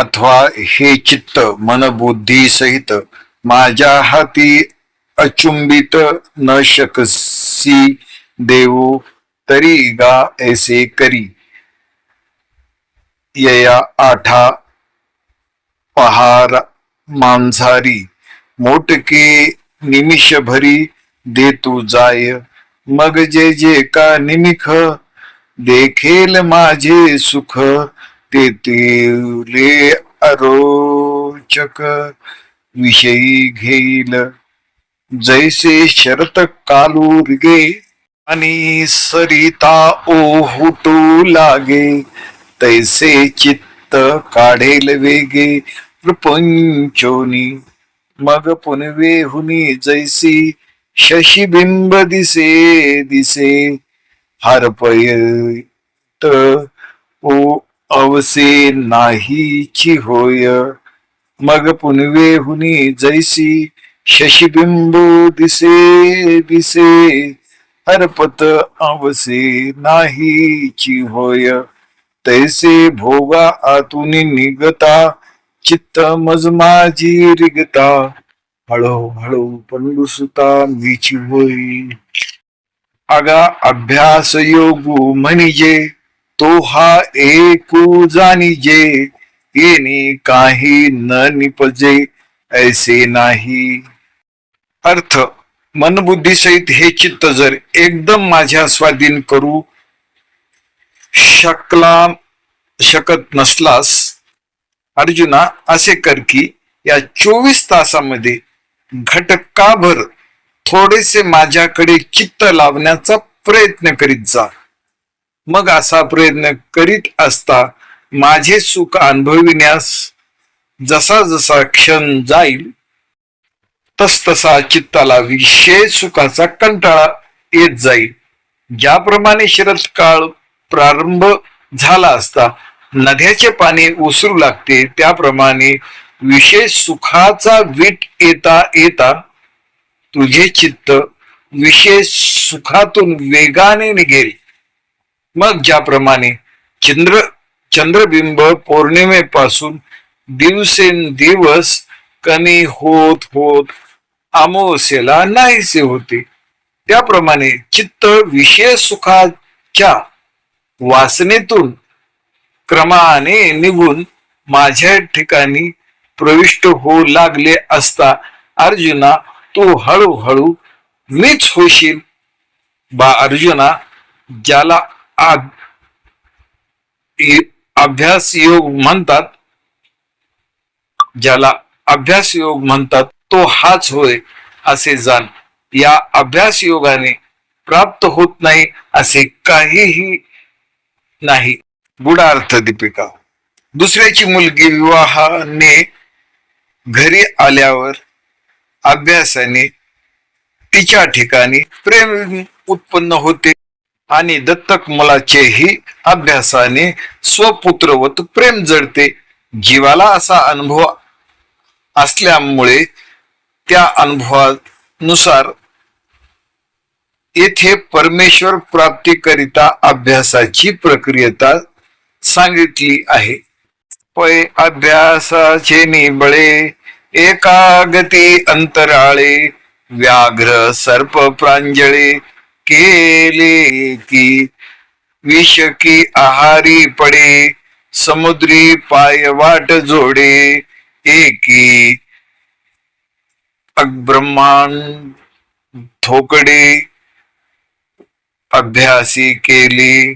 अथवा हे चित्त मन बुद्धी सहित माझ्या हाती अचुंबित न शकसी देऊ तरी गा ऐसे करी. यया आठा पहार मांझारी मोटके निमिष भरी दे तू जाय. मग जे जे का निमिख देखेल माझे सुख ते तेले अरोचक विषयी घेईल. जैसे शरत कालुर्गे आणि सरिता ओहुटू लागे तैसे चित्त काढेल वेगे. प्रपंचोनी मग पुनवे हुनी जैसी शशिबिंब दिसे दिसे. हरपयत ओ अवसे नाहीची होय. मग पुनवे हुनी जैसी शशिबिंब दिसे दिसे. हरपत अवसे नाहीची होय. तैसे भोगा आतून निगता चित्त मजमाजी रिगता. हळूहळू पंडुसुता मीची होई अगा अभ्यास योगू म्हणजे तो हा एकू जाणीजे येणे काही न निपजे ऐसे नाही. अर्थ मनबुद्धीसहित हे चित्त जर एकदम माझ्या स्वाधीन करू शकला शकत नसलास अर्जुना असे कर की या चोवीस तासामध्ये घटकाभर थोडेसे माझ्याकडे चित्त लावण्याचा प्रयत्न करीत जा. मग असा प्रयत्न करीत असता माझे सुख अनुभविण्यास जसा जसा क्षण जाईल तस तसा चित्ताला विशेष सुखाचा कंटाळा येत जाईल. ज्याप्रमाणे शरद काळ प्रारंभ झाला असता नद्याचे पाणी ओसरू लागते त्याप्रमाणे विशेष सुखाचा वीट येता येता तुझे चित्त विशेष सुखातून वेगाने निघेल. मग ज्याप्रमाणे चंद्र चंद्रबिंब पौर्णिमेपासून दिवसेंदिवस कमी होत होत अमावस्येला नाहीसे होते. त्याप्रमाणे चित्त विशेष सुखाच्या वासनेतून क्रमाने निघून माझ्या ठिकाणी प्रविष्ट होऊ लागले असता अर्जुना तू हळूहळू मीच होशील. बा अर्जुना ज्याला अभ्यास योग म्हणतात. ज्याला अभ्यास योग म्हणतात तो हाच होय असे जाण. या अभ्यास योगाने प्राप्त होत नाही असे काहीही नाही. बुडार्थ दीपिका. दुसऱ्याची मुलगी विवाहाने घरी आल्यावर अभ्यासाने तिच्या ठिकाणी प्रेम उत्पन्न होते. आणि दत्तक मुलाचेही अभ्यासाने स्वपुत्रवत प्रेम जडते. जीवाला असा अनुभव असल्यामुळे त्या अनुभवानुसार येथे परमेश्वर प्राप्तीकरिता अभ्यासाची प्रक्रियता सांगितली आहे. पै अभ्यासाचे निबळे एकागती अंतराळे व्याघ्र सर्प प्रांजळे केले की विष की आहारी पडे समुद्री पाय वाट जोडे एकी थोकडे अभ्यासी केली.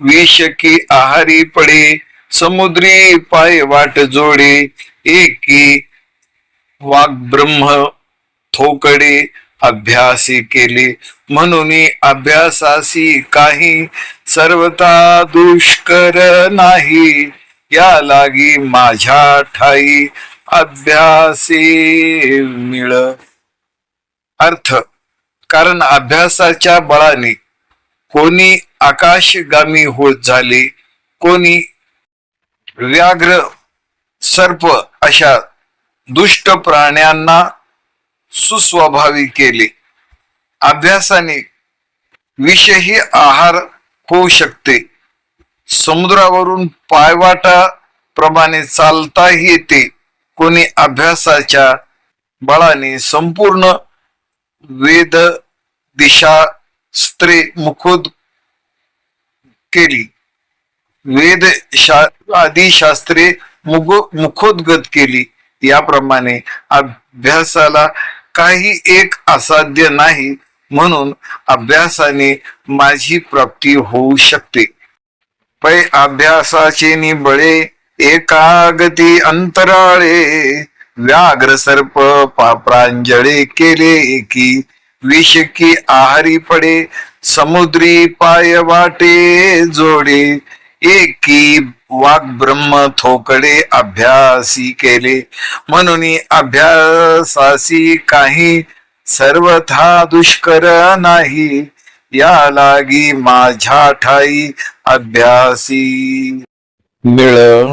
विष की आहारी पडे समुद्री पाय वाट जोडे एकी वाघ ब्रह्म थोकडे अभ्यासी केले. म्हणून अभ्यासासी काही सर्वता दुष्कर नाही. या लागी माझ्या ठाई अभ्यासी मिळ. अर्थ कारण अभ्यासाच्या बळाने कोणी आकाशगामी होत झाले कोणी व्याघ्र सर्प अशा दुष्ट प्राण्यांना सुस्वभावी केले. अभ्यासाने विषही आहार होऊ शकते. समुद्रावरून पायवाटा प्रमाणे चालताही येते. कोणी अभ्यासाच्या बळाने संपूर्ण वेद दिशा स्त्री मुखोद केली. वेद शा आदी शास्त्रे मुखोद्गत केली. याप्रमाणे अभ्यासाला काही एक असाध्य नाही म्हणून अभ्यासाने माझी प्राप्ती होऊ शकते. पै अभ्यासाचे निबळे एकागती अंतराळे व्याघ्र सर्प पाप्रांजळे केले की विष की आहारी पडे समुद्री पाय वाटे जोडे एकी वाघ ब्रह्म थोकडे अभ्यासी केले. म्हणून अभ्यासासी काही सर्वथा दुष्कर नाही. या लागी माझ्या ठाई अभ्यासी. मिळ